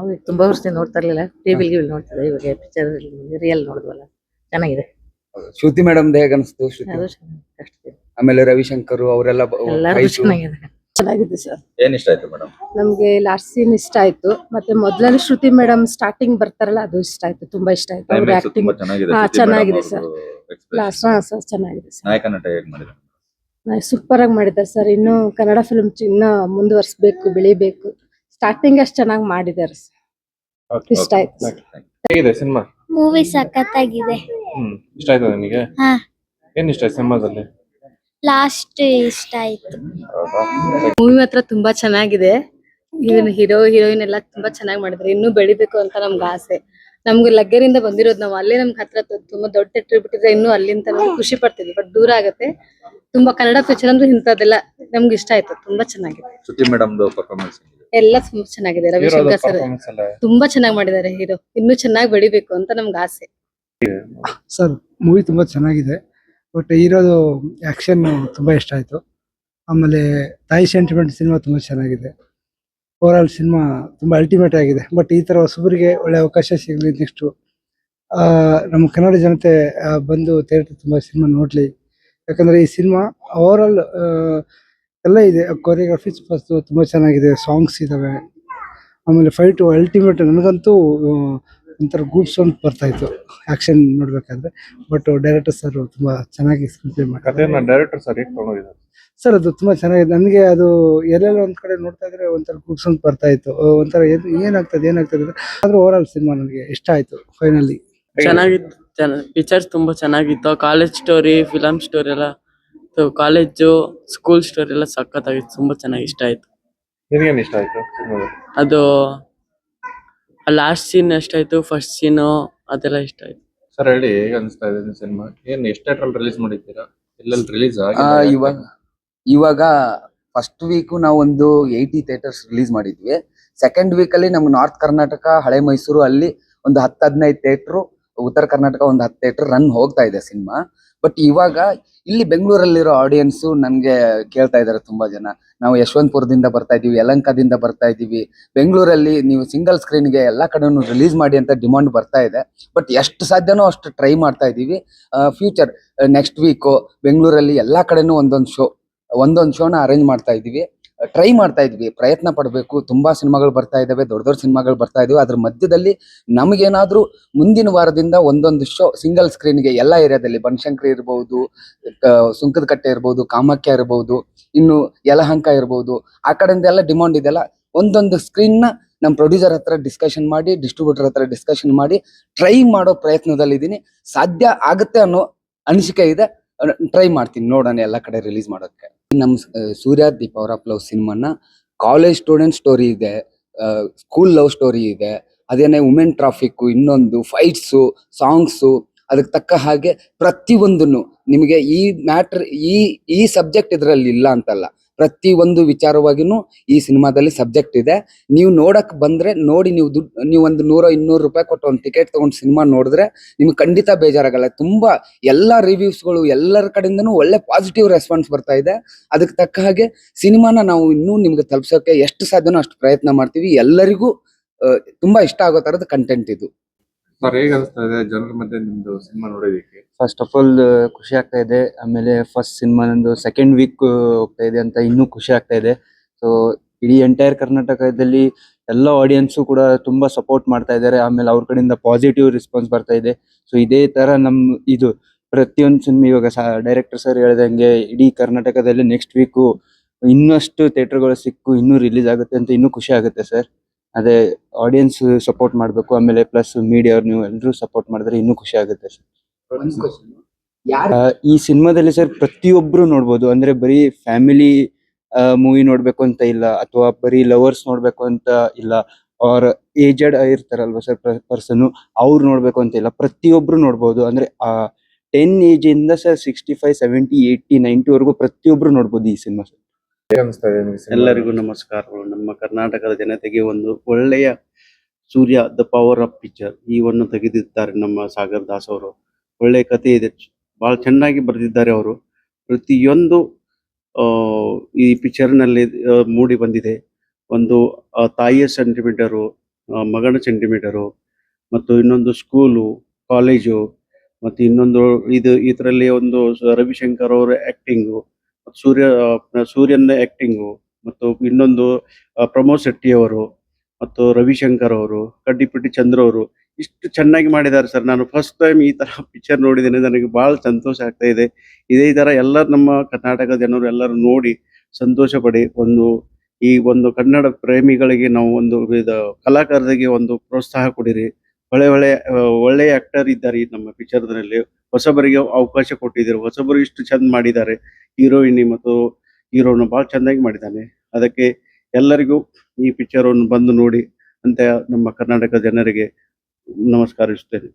ನಾವು ಈಗ ತುಂಬಾ ವರ್ಷದಿಂದ ನೋಡ್ತಾ ಇರ್ಲಿಲ್ಲ. ಟಿವಿ ಗಿವಿ ನೋಡ್ತಿದ್ದೆ ಇವಾಗ ಪಿಕ್ಚರ್ ರಿಯಲ್ ನೋಡಿದ್ವಲ್ಲ ಚೆನ್ನಾಗಿದೆ. ಶ್ರುತಿ ಮೇಡಮ್ ಹೇಗೆ ಅನಿಸ್ತು ಶ್ರುತಿ? ಅದು ಚೆನ್ನಾಗಿದೆ. ಅಷ್ಟೇ. ಆಮೇಲೆ ರವಿಶಂಕರ್ ಅವರೆಲ್ಲ ಬ- ಎಲ್ಲರೂ fight. ಚೆನ್ನಾಗಿದೆ. ಚೆನ್ನಾಗಿದೆ ಸರ್ ಏನ್ ಇಷ್ಟ ಆಯ್ತು ಮೇಡಮ್ ನಮ್ಗೆ ಲಾಸ್ಟ್ ಸೀನ್ ಇಷ್ಟ ಆಯ್ತು. ಮತ್ತೆ ಮೊದ್ಲನೇ ಶ್ರುತಿ ಮೇಡಮ್ ಸ್ಟಾರ್ಟಿಂಗ್ ಬರ್ತಾರಲ್ಲ ಅದು ಇಷ್ಟ ಆಯ್ತು. ತುಂಬಾ ಇಷ್ಟ ಆಯ್ತು. ಅವ್ರ ಕ್ಲೈಮ್ಯಾಕ್ಸ್ ಆಕ್ಟಿಂಗ್ ತುಂಬಾ ಚೆನ್ನಾಗಿದೆ. ಹಾ, ಚೆನ್ನಾಗಿದೆ ಸರ್. ಲಾಸ್ಟ್ ಹಾ ಸರ್ ಚೆನ್ನಾಗಿದೆ ಸರ್ ನಾಯಕ ನಟ ಹೇಗ್ ಮಾಡಿದ್ರು ಸೂಪರ್ ಆಗಿ ಮಾಡಿದ್ದಾರೆ ಸರ್ ಇನ್ನು ಕನ್ನಡ ಫಿಲ್ಮ್ ಇನ್ನ ಮುಂದುವರ್ಸ್ಬೇಕು ಬೆಳಿಬೇಕು. ಸ್ಟಾರ್ಟಿಂಗ್ ಅಷ್ಟು ಚೆನ್ನಾಗಿ ಮಾಡಿದ್ದಾರೆ ಸರ್ ಇಷ್ಟ ಆಯ್ತು ಹೇಗಿದೆ ಸಿನಿಮಾ ಮೂವಿ ಸಖತ್ತಾಗಿದೆ. ಹ್ಮ್ ಇಷ್ಟ ಆಯ್ತಾ ನಿಮಗೆ? ಹಾ. ಏನ್ ಇಷ್ಟ ಆಯ್ತು ಸಿನಿಮಾದಲ್ಲಿ ಲಾಸ್ಟ್ ಇಷ್ಟ ಆಯ್ತು. ಮೂವಿ ಮಾತ್ರ ತುಂಬಾ ಚೆನ್ನಾಗಿದೆ. ಇವನ್ ಹೀರೋ ಹೀರೋಯಿನ್ ಎಲ್ಲ ತುಂಬಾ ಚೆನ್ನಾಗಿ ಮಾಡಿದ್ರು ಇನ್ನೂ ಬೆಳಿಬೇಕು ಅಂತ ನಮ್ಗೆ ಆಸೆ. ನಮ್ಗೆ ಲಗ್ಗೆರಿಂದ ಬಂದಿರೋದು ನಾವು. ಅಲ್ಲೇ ನಮ್ಗೆ ಹತ್ರ ತುಂಬಾ ದೊಡ್ಡ ಟ್ರಿಪ್ ಬಿಟ್ಟಿದ್ರೆ ಇನ್ನೂ ಅಲ್ಲಿಂದ ನಮ್ಗೆ ಖುಷಿ ಪಡ್ತಿದ್ವಿ ಬಟ್ ದೂರ ಆಗತ್ತೆ. ತುಂಬಾ ಕನ್ನಡ ಪಿಕ್ಚರ್ ಅಂದ್ರೆ ಇಂಥದ್ದೆಲ್ಲ ನಮ್ಗೆ ಇಷ್ಟ ಆಯ್ತು. ತುಂಬಾ ಚೆನ್ನಾಗಿದೆ. ಶ್ರುತಿ ಮೇಡಮ್ ಪರ್ಫಾರ್ಮೆನ್ಸ್ ಎಲ್ಲ ತುಂಬಾ ಚೆನ್ನಾಗಿದೆ. ರವಿಶಂಕರ್ ಸರ್ ತುಂಬಾ ಚೆನ್ನಾಗಿ ಮಾಡಿದ್ದಾರೆ ಹೀರೋ. ಇನ್ನೂ ಚೆನ್ನಾಗಿ ಬೆಳಿಬೇಕು ಅಂತ ನಮ್ಗೆ ಆಸೆ. ಸರ್ ಮೂವಿ ತುಂಬಾ ಚೆನ್ನಾಗಿದೆ. ಬಟ್ ಹೀರೋದು ಆಕ್ಷನ್ ತುಂಬಾ ಇಷ್ಟ ಆಯ್ತು. ಆಮೇಲೆ ತಾಯಿ ಸೆಂಟಿಮೆಂಟ್ ಸಿನಿಮಾ ತುಂಬಾ ಚೆನ್ನಾಗಿದೆ. ಓವರ್ ಆಲ್ ಸಿನಿಮಾ ತುಂಬಾ ಅಲ್ಟಿಮೇಟ್ ಆಗಿದೆ. ಬಟ್ ಈ ತರ ಹೊಸಬರಿಗೆ ಒಳ್ಳೆ ಅವಕಾಶ ಸಿಗಲಿ ನೆಕ್ಸ್ಟ್ ನಮ್ಮ ಕನ್ನಡ ಜನತೆ ಬಂದು ಥಿಯೇಟರ್ ತುಂಬಾ ಸಿನಿಮಾ ನೋಡ್ಲಿ. ಯಾಕಂದ್ರೆ ಈ ಸಿನಿಮಾ ಓವರ್ ಆಲ್ ಎಲ್ಲ ಇದೆ. ಕೊರಿಯೋಗ್ರಫಿ ಫಸ್ಟ್ ತುಂಬ ಚೆನ್ನಾಗಿದೆ. ಸಾಂಗ್ಸ್ ಇದಾವೆ. ಆಮೇಲೆ ಫೈಟು ಅಲ್ಟಿಮೇಟ್ ನನಗಂತೂ ಒಂಥರ ಗೂಡ್ ಸೌಂಡ್ ಬರ್ತಾ ಇತ್ತು. ಆಕ್ಷನ್ ನೋಡ್ಬೇಕಾದ್ರೆ. ಬಟ್ ಡೈರೆಕ್ಟರ್ ಸರ್ ತುಂಬಾ ಚೆನ್ನಾಗಿ ಸ್ಕ್ರೀನ್ ಪ್ಲೇ ಮಾಡ್ತಾರೆ ಕಥೆನ ಡೈರೆಕ್ಟರ್ ಸರ್ ಹೇಗೆ ಸರ್ ಅದು ತುಂಬಾ ಚೆನ್ನಾಗಿದೆ. ನನಗೆ ಅದು ಎಲ್ಲೆಲ್ಲ ಒಂದ್ ಕಡೆ ನೋಡ್ತಾ ಇದ್ರೆ ಒಂಥರ ಗೂಡ್ ಸೌಂಡ್ ಬರ್ತಾ ಇತ್ತು. ಒಂಥರ ಏನ್- ಏನಾಗ್ತದೆ ಏನಾಗ್ತದೆ ಅಂತ. ಆದ್ರೆ ಓವರ್ ಆಲ್ ಸಿನಿಮಾ ನನಗೆ ಇಷ್ಟ ಆಯ್ತು ಫೈನಲಿ ಚೆನ್ನಾಗಿತ್ತು. ಪಿಕ್ಚರ್ಸ್ ತುಂಬಾ ಚೆನ್ನಾಗಿತ್ತು. ಕಾಲೇಜ್ ಸ್ಟೋರಿ ಫಿಲಮ್ ಸ್ಟೋರಿ ಎಲ್ಲ ಕಾಲೇಜು ಸ್ಕೂಲ್ ಸ್ಟೋರಿ ಎಲ್ಲ ಸಖತ್ತಾಗಿತ್ತು ತುಂಬಾ ಚೆನ್ನಾಗಿ ಇಷ್ಟ ಆಯ್ತು. ನಿನಗೇನ್ ಇಷ್ಟ ಆಯ್ತು ಸಿನಿಮಾದಲ್ಲಿ ಅದು ಲಾಸ್ಟ್ ಸೀನ್ ಎಷ್ಟಾಯ್ತು ಫಸ್ಟ್ ಸೀನು ಅದೆಲ್ಲ ಇಷ್ಟ ಆಯ್ತು. ಸರ್ ಹೇಳಿ ಹೇಗೆ ಅನಿಸ್ತಾ ಇದೆ ಸಿನಿಮಾ ಏನ್ ಎಷ್ಟು ಥಿಯೇಟರ್ ರಿಲೀಸ್ ಮಾಡಿದ್ದೀರಾ? ಎಲ್ಲೆಲ್ಲಿ ರಿಲೀಸ್ ಆ, ಆಗಿದೆ? ಇವಾಗ ಇವಾಗ ಫಸ್ಟ್ ವೀಕ್ ನಾವು ಒಂದು ಏಯ್ಟಿ ಥಿಯೇಟರ್ಸ್ ರಿಲೀಸ್ ಮಾಡಿದ್ವಿ. ಸೆಕೆಂಡ್ ವೀಕ್ ಅಲ್ಲಿ ನಮ್ಮ ನಾರ್ತ್ ಕರ್ನಾಟಕ ಹಳೆ ಮೈಸೂರು ಅಲ್ಲಿ ಒಂದು ಹತ್ತು ಹದಿನೈದು ಥಿಯೇಟ್ರು ಉತ್ತರ ಕರ್ನಾಟಕ ಒಂದು ಹತ್ತು ಥಿಯೇಟರ್ ರನ್ ಹೋಗ್ತಾ ಇದೆ ಸಿನಿಮಾ ಬಟ್ ಇವಾಗ ಇಲ್ಲಿ ಬೆಂಗಳೂರಲ್ಲಿರೋ ಆಡಿಯನ್ಸ್ ನನಗೆ ಕೇಳ್ತಾ ಇದ್ದಾರೆ ತುಂಬಾ ಜನ. ನಾವು ಯಶವಂತಪುರದಿಂದ ಬರ್ತಾ ಇದೀವಿ ಯಲಂಕದಿಂದ ಬರ್ತಾ ಇದೀವಿ ಬೆಂಗಳೂರಲ್ಲಿ ನೀವು ಸಿಂಗಲ್ ಸ್ಕ್ರೀನ್ಗೆ ಎಲ್ಲಾ ಕಡೆನೂ ರಿಲೀಸ್ ಮಾಡಿ ಅಂತ ಡಿಮಾಂಡ್ ಬರ್ತಾ ಇದೆ. ಬಟ್ ಎಷ್ಟು ಸಾಧ್ಯನೋ ಅಷ್ಟು ಟ್ರೈ ಮಾಡ್ತಾ ಇದೀವಿ ಫ್ಯೂಚರ್ ನೆಕ್ಸ್ಟ್ ವೀಕು ಬೆಂಗಳೂರಲ್ಲಿ ಎಲ್ಲ ಕಡೆನೂ ಒಂದೊಂದು ಶೋ ಒಂದೊಂದು ಶೋನ ಅರೇಂಜ್ ಮಾಡ್ತಾ ಇದೀವಿ ಟ್ರೈ ಮಾಡ್ತಾ ಇದ್ವಿ. ಪ್ರಯತ್ನ ಪಡಬೇಕು. ತುಂಬಾ ಸಿನಿಮಾಗಳು ಬರ್ತಾ ಇದ್ದಾವೆ ದೊಡ್ಡ ದೊಡ್ಡ ಸಿನಿಮಾಗಳು ಬರ್ತಾ ಇದ್ದಾವೆ ಅದ್ರ ಮಧ್ಯದಲ್ಲಿ ನಮಗೇನಾದ್ರೂ ಮುಂದಿನ ವಾರದಿಂದ ಒಂದೊಂದು ಶೋ ಸಿಂಗಲ್ ಸ್ಕ್ರೀನ್ಗೆ ಎಲ್ಲ ಏರಿಯಾದಲ್ಲಿ ಬನಶಂಕರಿ ಇರ್ಬೋದು ಸುಂಕದ ಕಟ್ಟೆ ಇರ್ಬೋದು, ಕಾಮಾಖ್ಯ ಇರ್ಬೋದು, ಇನ್ನು ಯಲಹಂಕ ಇರಬಹುದು ಆ ಕಡೆಯಿಂದ ಎಲ್ಲ ಡಿಮಾಂಡ್ ಇದೆಲ್ಲ ಒಂದೊಂದು ಸ್ಕ್ರೀನ್ನ ನಮ್ಮ ಪ್ರೊಡ್ಯೂಸರ್ ಹತ್ರ ಡಿಸ್ಕಷನ್ ಮಾಡಿ ಡಿಸ್ಟ್ರಿಬ್ಯೂಟರ್ ಹತ್ರ ಡಿಸ್ಕಷನ್ ಮಾಡಿ ಟ್ರೈ ಮಾಡೋ ಪ್ರಯತ್ನದಲ್ಲಿದ್ದೀನಿ ಸಾಧ್ಯ ಆಗುತ್ತೆ ಅನ್ನೋ ಅನಿಸಿಕೆ ಇದೆ. ಟ್ರೈ ಮಾಡ್ತೀನಿ ನೋಡೋಣ ಎಲ್ಲ ಕಡೆ ರಿಲೀಸ್ ಮಾಡೋಕ್ಕೆ. ನಮ್ಮ Surya the power of love ಸಿನಿಮಾನ ಕಾಲೇಜ್ ಸ್ಟೂಡೆಂಟ್ ಸ್ಟೋರಿ ಇದೆ ಸ್ಕೂಲ್ ಲವ್ ಸ್ಟೋರಿ ಇದೆ, ಅದೇನೇ ವುಮೆನ್ ಟ್ರಾಫಿಕ್ ಇನ್ನೊಂದು ಫೈಟ್ಸು ಸಾಂಗ್ಸು ಅದಕ್ಕೆ ತಕ್ಕ ಹಾಗೆ ಪ್ರತಿಯೊಂದನ್ನು ನಿಮಗೆ ಈ ಮ್ಯಾಟ್ರ್ ಈ ಈ ಸಬ್ಜೆಕ್ಟ್ ಇದರಲ್ಲಿ ಇಲ್ಲ ಅಂತಲ್ಲ. ಪ್ರತಿ ಒಂದು ವಿಚಾರವಾಗಿನೂ ಈ ಸಿನಿಮಾದಲ್ಲಿ ಸಬ್ಜೆಕ್ಟ್ ಇದೆ. ನೀವು ನೋಡಕ್ ಬಂದ್ರೆ ನೋಡಿ ನೀವು ದುಡ್ಡು ನೀವು ಒಂದು ನೂರ ಇನ್ನೂರು ರೂಪಾಯಿ ಕೊಟ್ಟು ಒಂದು ಟಿಕೆಟ್ ತಗೊಂಡು ಸಿನಿಮಾ ನೋಡಿದ್ರೆ ನಿಮ್ಗೆ ಖಂಡಿತ ಬೇಜಾರಾಗಲ್ಲ. ತುಂಬಾ ಎಲ್ಲಾ ರಿವ್ಯೂಸ್ಗಳು ಎಲ್ಲರ ಕಡೆಯಿಂದನೂ ಒಳ್ಳೆ ಪಾಸಿಟಿವ್ ರೆಸ್ಪಾನ್ಸ್ ಬರ್ತಾ ಇದೆ. ಅದಕ್ಕೆ ತಕ್ಕ ಹಾಗೆ ಸಿನಿಮಾನ ನಾವು ಇನ್ನೂ ನಿಮ್ಗೆ ತಲುಪಿಸೋಕೆ ಎಷ್ಟು ಸಾಧ್ಯನೋ ಅಷ್ಟು ಪ್ರಯತ್ನ ಮಾಡ್ತೀವಿ. ಎಲ್ಲರಿಗೂ ತುಂಬಾ ಇಷ್ಟ ಆಗೋ ತರದ ಕಂಟೆಂಟ್ ಇದು. ಸರ್ ಹೇಗೆ ಇದೆ ಜನರ ಮಧ್ಯೆ ನಿಮ್ದು ಸಿನಿಮಾ ನೋಡೋದಕ್ಕೆ? ಫಸ್ಟ್ ಆಫ್ ಆಲ್ ಖುಷಿ ಆಗ್ತಾ ಇದೆ. ಆಮೇಲೆ ಫಸ್ಟ್ ಸಿನಿಮಾ ನಂದು ಸೆಕೆಂಡ್ ವೀಕ್ ಹೋಗ್ತಾ ಇದೆ ಅಂತ ಇನ್ನೂ ಖುಷಿ ಆಗ್ತಾ ಇದೆ. ಸೊ ಇಡೀ ಎಂಟೈರ್ ಕರ್ನಾಟಕದಲ್ಲಿ ಎಲ್ಲ ಆಡಿಯನ್ಸು ಕೂಡ ತುಂಬಾ ಸಪೋರ್ಟ್ ಮಾಡ್ತಾ ಇದ್ದಾರೆ. ಆಮೇಲೆ ಅವ್ರ ಕಡೆಯಿಂದ ಪಾಸಿಟಿವ್ ರೆಸ್ಪಾನ್ಸ್ ಬರ್ತಾ ಇದೆ. ಸೊ ಇದೇ ತರ ನಮ್ ಇದು ಪ್ರತಿಯೊಂದು ಸಿನಿಮಾ ಇವಾಗ ಡೈರೆಕ್ಟರ್ ಸರ್ ಹೇಳ್ದಂಗೆ ಇಡೀ ಕರ್ನಾಟಕದಲ್ಲಿ ನೆಕ್ಸ್ಟ್ ವೀಕು ಇನ್ನಷ್ಟು ಥಿಯೇಟರ್ಗಳು ಸಿಕ್ಕು, ಇನ್ನೂ ರಿಲೀಸ್ ಆಗುತ್ತೆ ಅಂತ ಇನ್ನೂ ಖುಷಿ ಆಗುತ್ತೆ ಸರ್ ಅದೇ ಆಡಿಯನ್ಸ್ ಸಪೋರ್ಟ್ ಮಾಡಬೇಕು ಆಮೇಲೆ ಪ್ಲಸ್ ಮೀಡಿಯಾ ನೀವು ಎಲ್ಲರೂ ಸಪೋರ್ಟ್ ಮಾಡಿದ್ರೆ ಇನ್ನೂ ಖುಷಿ ಆಗುತ್ತೆ ಸರ್. ಈ ಸಿನಿಮಾದಲ್ಲಿ ಸರ್ ಪ್ರತಿಯೊಬ್ರು ನೋಡ್ಬೋದು ಅಂದ್ರೆ ಬರೀ ಫ್ಯಾಮಿಲಿ ಮೂವಿ ನೋಡ್ಬೇಕು ಅಂತ ಇಲ್ಲ ಅಥವಾ ಬರೀ ಲವರ್ಸ್ ನೋಡ್ಬೇಕು ಅಂತ ಇಲ್ಲ ಅವ್ರ ಏಜೆಡ್ ಇರ್ತಾರಲ್ವಾ ಸರ್ ಪರ್ಸನ್ ಅವ್ರು ನೋಡ್ಬೇಕು ಅಂತ ಇಲ್ಲ ಪ್ರತಿಯೊಬ್ರು ನೋಡ್ಬೋದು ಅಂದ್ರೆ ಟೆನ್ ಏಜ್ ಇಂದ sir sixty five seventy eighty ninety ವರೆಗೂ ಪ್ರತಿಯೊಬ್ರು ನೋಡ್ಬೋದು ಈ ಸಿನಿಮಾ ಸರ್. ಎಲ್ಲರಿಗೂ ನಮಸ್ಕಾರಗಳು. ನಮ್ಮ ಕರ್ನಾಟಕದ ಜನತೆಗೆ ಒಂದು ಒಳ್ಳೆಯ Surya, the power of picture ಈ ಒಂದು ತೆಗೆದಿದ್ದಾರೆ ನಮ್ಮ ಸಾಗರ್ ದಾಸ್ ಅವರು. ಒಳ್ಳೆಯ ಕಥೆ ಇದೆ. ಬಹಳ ಚೆನ್ನಾಗಿ ಬರೆದಿದ್ದಾರೆ ಅವರು. ಪ್ರತಿಯೊಂದು ಈ ಪಿಕ್ಚರ್ನಲ್ಲಿ ಮೂಡಿ ಬಂದಿದೆ. ಒಂದು ತಾಯಿಯ ಸೆಂಟಿಮೀಟರು ಮಗನ ಸೆಂಟಿಮೀಟರು, ಮತ್ತು ಇನ್ನೊಂದು ಸ್ಕೂಲು, ಕಾಲೇಜು, ಮತ್ತು ಇನ್ನೊಂದು ಇದು, ಇದರಲ್ಲಿ ಒಂದು ರವಿಶಂಕರ್ ಅವರ ಆಕ್ಟಿಂಗು ಸೂರ್ಯ ಸೂರ್ಯನ ಆಕ್ಟಿಂಗು ಮತ್ತು ಇನ್ನೊಂದು ಪ್ರಮೋದ್ ಶೆಟ್ಟಿ ಅವರು ಮತ್ತು ರವಿಶಂಕರ್ ಅವರು, ಕಡ್ಡಿಪಿಟ್ಟಿ ಚಂದ್ರ ಅವರು, ಇಷ್ಟು ಚೆನ್ನಾಗಿ ಮಾಡಿದ್ದಾರೆ ಸರ್. ನಾನು ಫಸ್ಟ್ ಟೈಮ್ ಈ ತರ ಪಿಕ್ಚರ್ ನೋಡಿದ್ದೇನೆ. ನನಗೆ ಬಹಳ ಸಂತೋಷ ಆಗ್ತಾ ಇದೆ. ಇದೇ ತರ ಎಲ್ಲ ನಮ್ಮ ಕರ್ನಾಟಕದ ಜನರು ಎಲ್ಲರೂ ನೋಡಿ ಸಂತೋಷ ಪಡಿ. ಒಂದು, ಈ ಒಂದು ಕನ್ನಡ ಪ್ರೇಮಿಗಳಿಗೆ ನಾವು ಒಂದು ಕಲಾಕಾರರಿಗೆ ಒಂದು ಪ್ರೋತ್ಸಾಹ ಕೊಡಿರಿ. ಒಳ್ಳೆ ಒಳ್ಳೆ ಒಳ್ಳೆಯ ಆಕ್ಟರ್ ಇದ್ದಾರೆ ನಮ್ಮ ಪಿಕ್ಚರ್ನಲ್ಲಿ ಹೊಸಬರಿಗೆ ಅವಕಾಶ ಕೊಟ್ಟಿದ್ದಾರೆ. ಹೊಸಬರು ಇಷ್ಟು ಚಂದ ಮಾಡಿದ್ದಾರೆ. ಹೀರೋಯಿನಿ ಮತ್ತು ಹೀರೋನು ಬಹಳ ಚೆನ್ನಾಗಿ ಮಾಡಿದ್ದಾನೆ. ಅದಕ್ಕೆ ಎಲ್ಲರಿಗೂ ಈ ಪಿಕ್ಚರ್ ಅನ್ನು ಬಂದು ನೋಡಿ ಅಂತ ನಮ್ಮ ಕರ್ನಾಟಕ ಜನರಿಗೆ ನಮಸ್ಕರಿಸುತ್ತೇನೆ